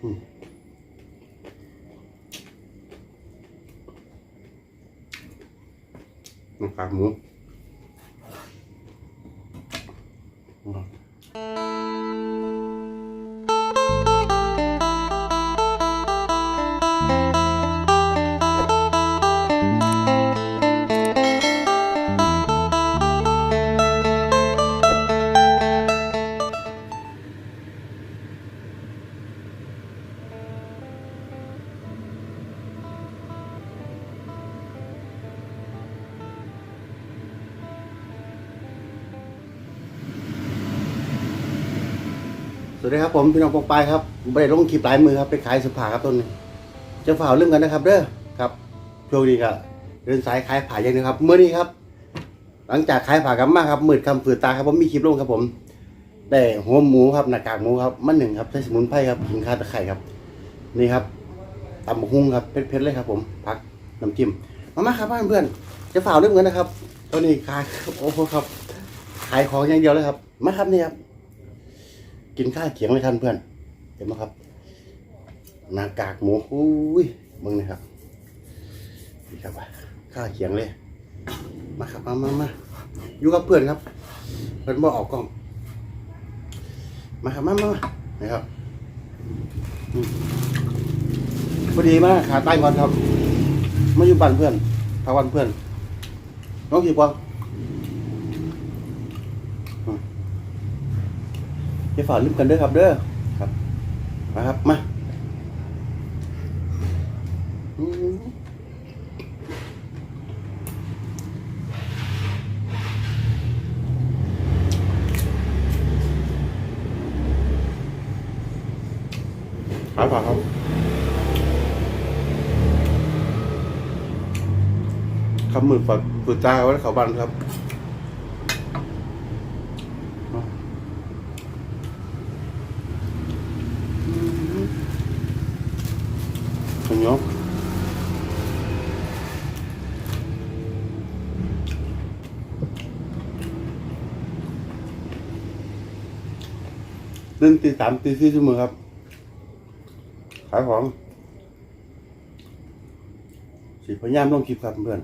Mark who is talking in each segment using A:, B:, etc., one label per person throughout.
A: น้ำปลาหมู วัสดีครับผมพี่น้องปองปายครับผมไปลงคลิปหลายมือครับไปขายสุภาครับต้นนี้จะฝ่าเรื่องกันนะครับเด้อครับโชคดีครับเดินสายขายผ่าอย่างนี้ครับเมื่อนี้ครับ หลังจากขายผ่ากันมากครับมืดคำฝืดตาครับผมมีคลิปลงครับผมได้หัวหมูครับหน้ากากหมูครับมันหนึ่งครับใช้สมุนไพรครับกินข้าวตะไคร่ครับ นี่ครับตำบักหุ่งครับเผ็ดๆเลยครับ ผมพักน้ำจิ้มมามาครับเพื่อนๆจะฝ่าเรื่องกันนะครับตอนนี้ขายโอ้โหครับ ขายของอย่างเดียวเลยครับมาครับนี่ครับ กินข้าวเขียงเลยท่านเพื่อน เห็นไหมครับหน้ากากหมูอุ้ยมึงนะครับนี่ครับข้าวเขียงเลย มาครับมามามาอยู่กับเพื่อนครับเพื่อนบอกออกกล้อง มาครับมามามานะครับพอดีมากขาใต้ก่อนครับมาอยู่บ้านเพื่อนพาวันเพื่อน น้องกี่ปอง จะฝากลืมกันเด้อครับเด้อครับมาครับมาอืมขายฝากครับคำมือฝากฝืนตาไว้เขาบันครับ Đến ตีสามตีสี่ชั่วโมงครับ ขายของสิพยายามลงคลิปครับเพื่อน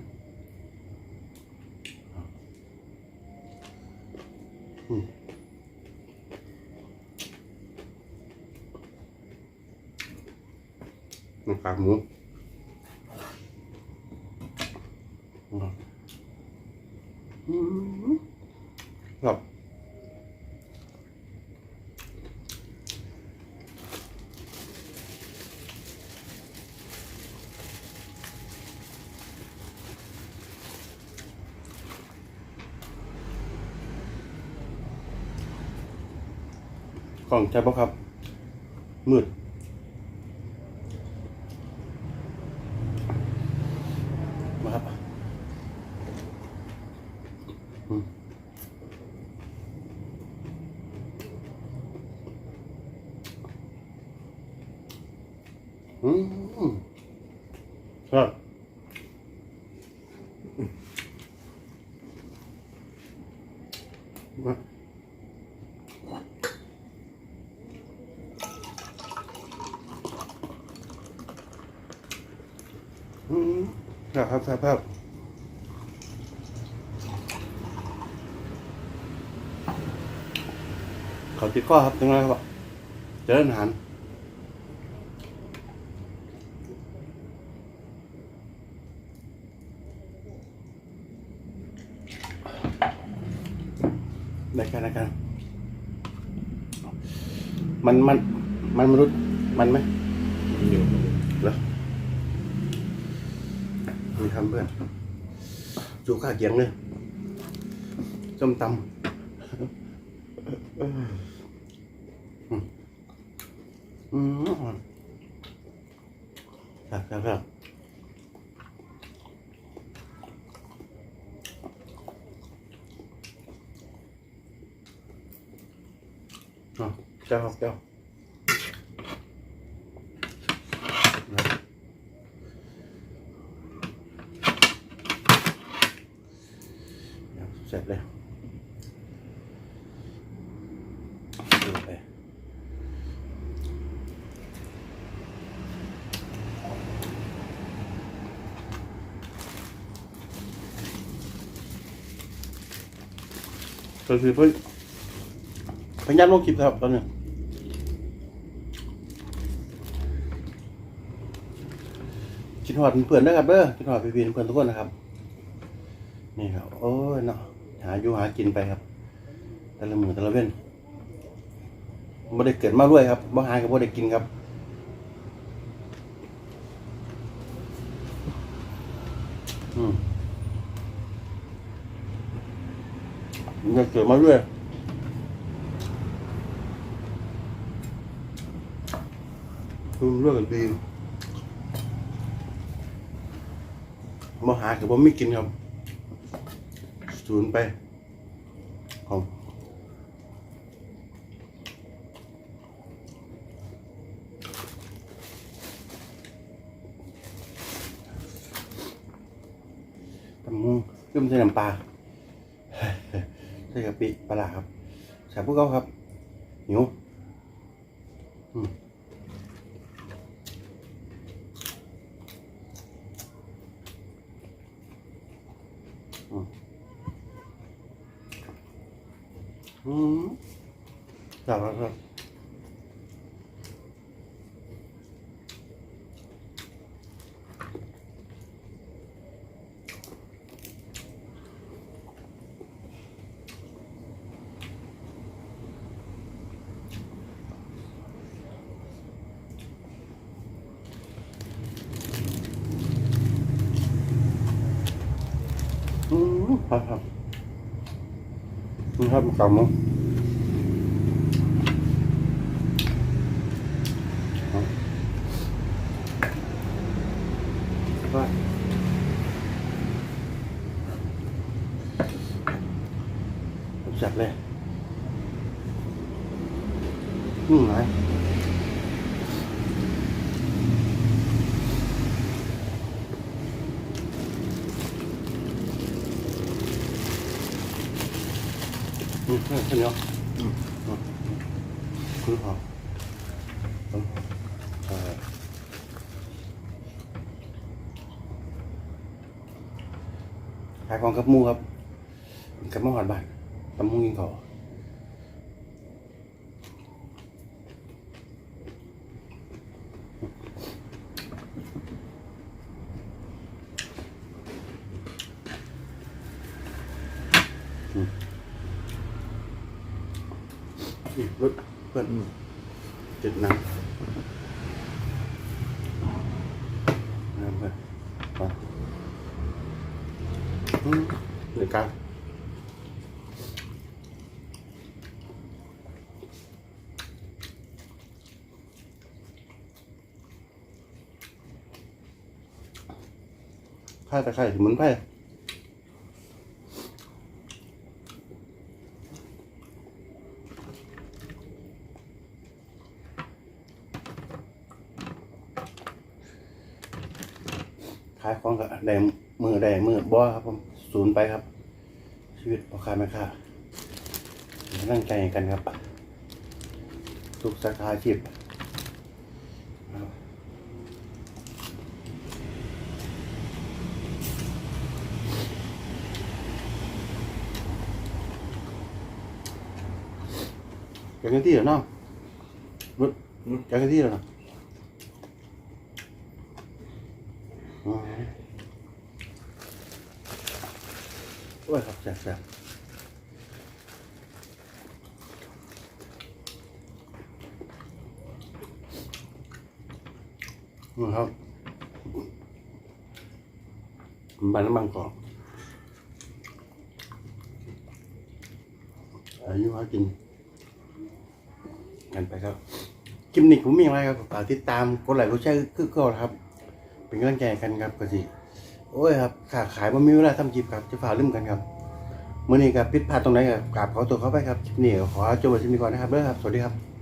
A: อืมน้ำปลาหมูอืมครับก ล่องใช่ปะครับ มืด มาครับอืมอืมครับมาอืม ครับครับครับครับเขาติดข้อครับตรงนั้นครับเจริญอาหารได้กันได้กันมันมันมันมนุษย์มันไหม
B: อยู่
A: เหร อมีคำเพื่อนจูข้าเกียงเลยส้มตำอืมครับครับครับอ๋อเจ้าครับเจ้า สร็จเลยก็คือเพื่อพยายามลกคลิปครับตอนนี้คิดหอดเพื่อนนะครับเด้อคิดหอดพี่พีนเพื่อนทุกคนนะครับ นี่ครับ โอ้ยเนาะ หาอยู่หากินไปครับ แต่ละมือแต่ละเว้นบ่ได้เกิดมาด้วยครับบ่หากับบ่ได้กินครับอืมมันจะเกิดมาด้วยคือเรื่องกันดีบ่หากับบ่ไม่กินครับ ศูนย์ไปของตำมุงขึ้นใส่น้ำปลาใส่กะปิปลาครับใส่พวกเขาครับหิวอืม อืมจับแล้วครับอืมค รับครับนี่ครับกำมั้งว่าจับเลยนี่ไง อืมนี่ขึ้นเนาะอืมอืมคือพออืมเออขายของกับมูครับกับมะหอดบ้านตำมุงยิงเขาอีกรถเพื่อนจุดน้ำน้ำเพื่อนไปอืมหนึ่งกลางข้าตะไคร้สมุนไพรขายของกับแดงมือแดงมือบ่ครับผมศูนย์ไปครับ ชีวิตพ่อค้าแม่ค้าเป็นกำลังใจกันครับ ทุกสาขาอาชีพครับจากกันที่เหรอเนาะรุดจากกันที่เหรอเนาะอ๋อ โอ้ยครับแซ่บๆนี่ครับมันน้ำมันกรอบอายุหากินกันไปครับคลิปนี้ผมมีอะไรครับฝากติดตามกดไลค์กดแชร์คือก่าครับ เป็นกำลังใจกันครับก็สิ โอ้ยครับขาขายบ่มีเวลาทำคลิปครับจะฝ่าลืมกันครับเมื่อนี้ครับพิดพลาดตรงไหนครับกราบขอตัวเข้าไปครับคลิปนี้ขอจบไว้ที่นี้ก่อนนะครับเด้อครับ สวัสดีครับ